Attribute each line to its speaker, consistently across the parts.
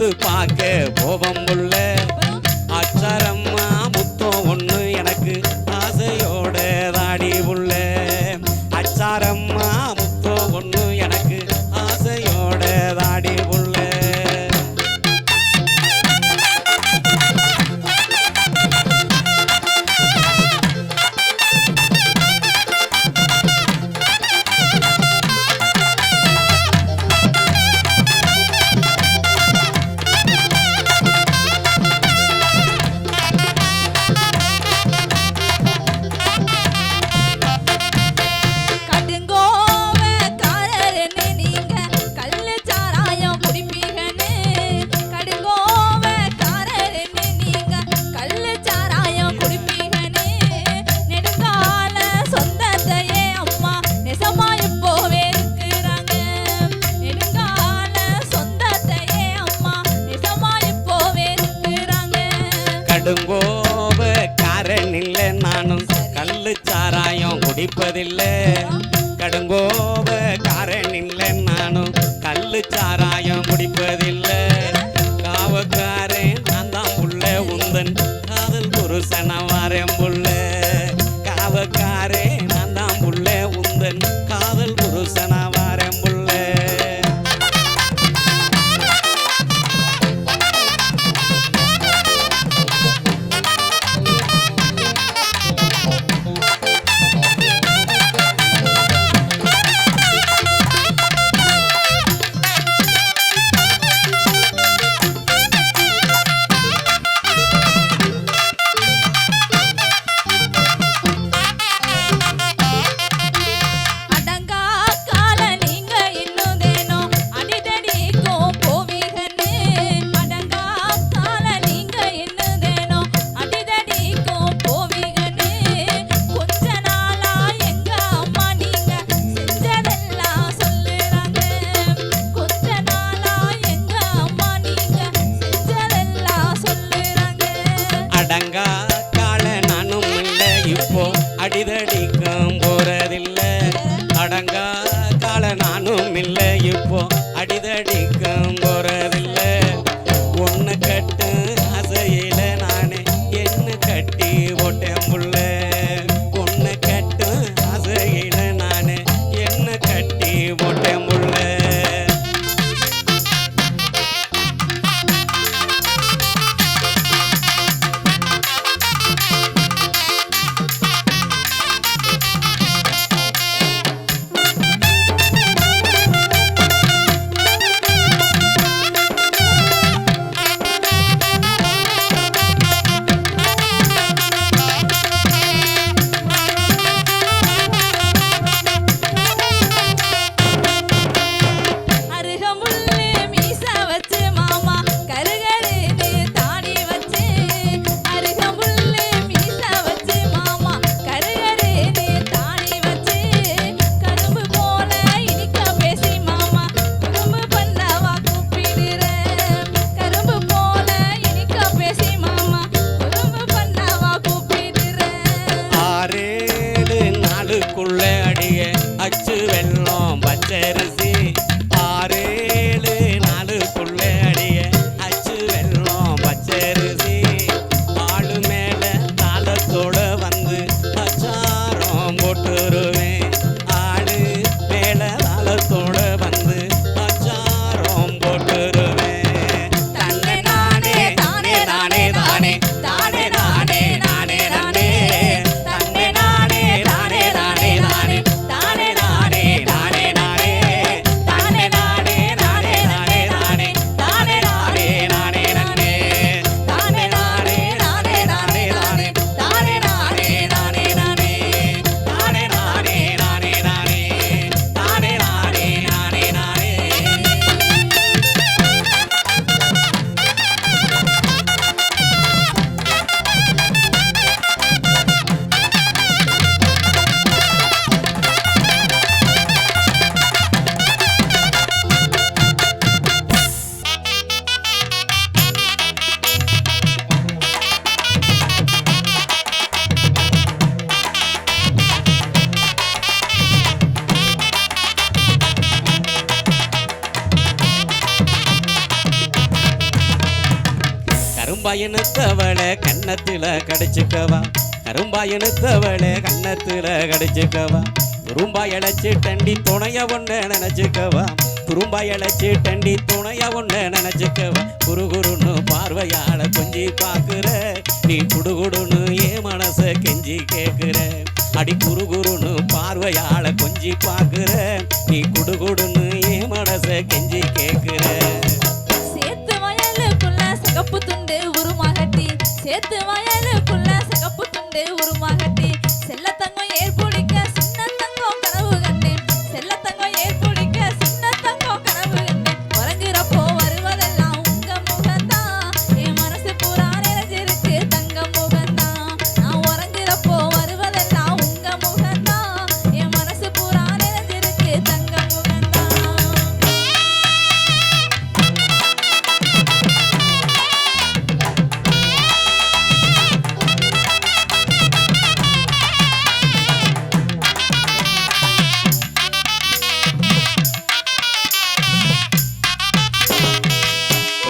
Speaker 1: கோயிலுக்கு பார்க்க போவம் குடிப்பதில்லை கரும்பாயினத்தவளை கன்னத்துல கடிச்சுக்கவா. கரும்பாயினத்தவளை கன்னத்துல கடிச்சுக்கவா. துரும்பா இழைச்சி டண்டி துணைய ஒண்ணு நினைச்சுக்கவா. துரும்பா இழைச்சி டண்டி துணைய ஒண்ணு நினைச்சுக்கவா. குறுகுறுன்னு பார்வையால கொஞ்சி பாக்குற நீ குடுகுடுன்னு ஏன் மனச கெஞ்சி கேக்குற அடி குறுகுறுன்னு பார்வையால கொஞ்சி பாக்குற நீ குடுகுடுன்னு ஏன் மனச கெஞ்சி கேக்குற
Speaker 2: शेतवाया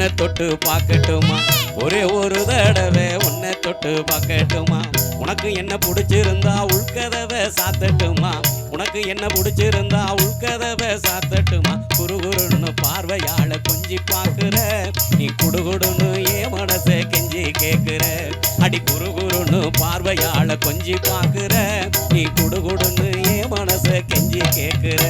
Speaker 1: உன்னை தொட்டு பார்க்கட்டுமா? ஒரே ஒரு தடவை உன்னை தொட்டு பார்க்கட்டுமா? உனக்கு என்ன பிடிச்சிருந்தா உள்கதவை சாத்தட்டுமா? உனக்கு என்ன பிடிச்சிருந்தா உள்கதவை சாத்தட்டுமா? குறுகுறுன்னு பார்வையால கொஞ்சி பார்க்குற நீ குடுகுடுன்னு ஏ மனசை கெஞ்சி கேட்குற அடி குறுகுறுன்னு பார்வையால கொஞ்சி பார்க்குற நீ குடுகுடுன்னு ஏ மனசை கெஞ்சி கேட்குற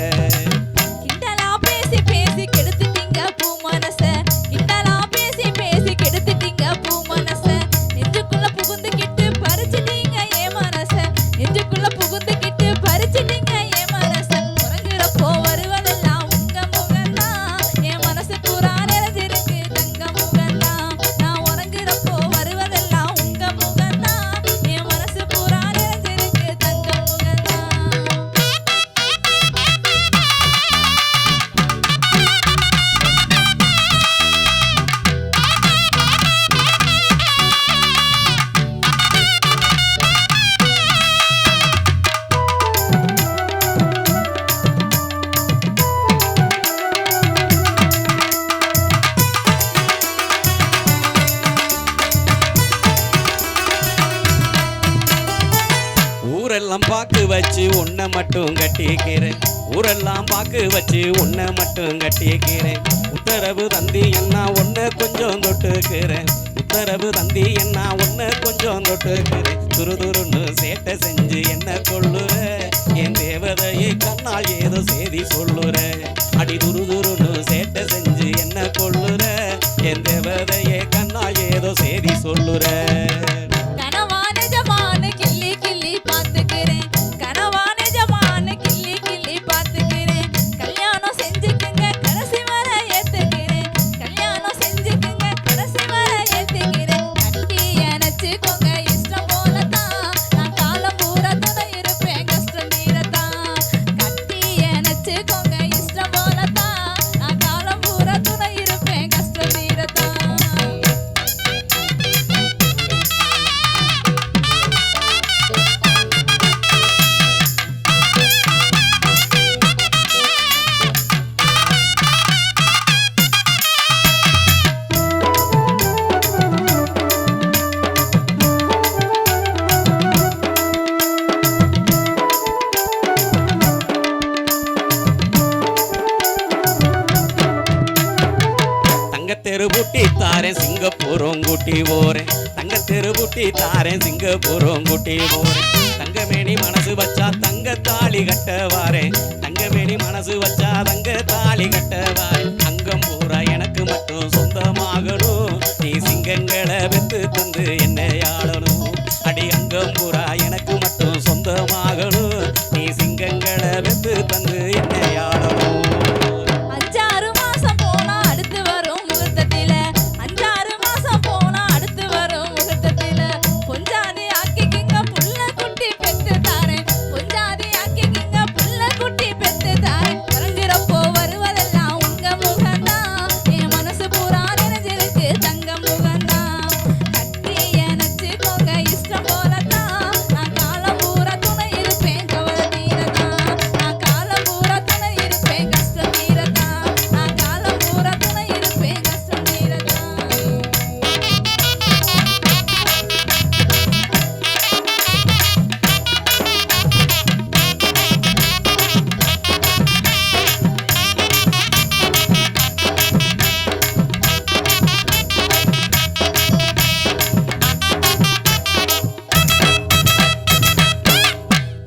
Speaker 1: ஊரெல்லாம் பாக்கு வச்சு உன்னை மட்டும் கட்டிக்கிறேன். ஊரெல்லாம் பாக்கு வச்சு உன்னை மட்டும் கட்டிக்கிறேன். உத்தரவு தந்தி என்ன ஒன்று கொஞ்சம் தொட்டுக்கிறேன். உத்தரவு தந்தி என்ன ஒன்று கொஞ்சம் தொட்டுக்கிறேன். துரு துருன்னு சேட்டை செஞ்சு என்ன கொள்ளுற என் தேவதையை கண்ணால் ஏதோ செய்தி சொல்லுற. அடி துரு துருன்னு சேட்டை செஞ்சு
Speaker 2: குட்டி
Speaker 1: மோரே தங்கமேனி மனசு வச்சா தங்க தாலி கட்டவாரே தங்கமேனி மனசு வச்சா தங்க தாலி கட்டவாரே அங்கம் பூரா எனக்கு மட்டும் சொந்தமாகணும். நீ சிங்கங்களை வெத்து தந்து என்னை ஆளணும். அடி அங்கம் பூரா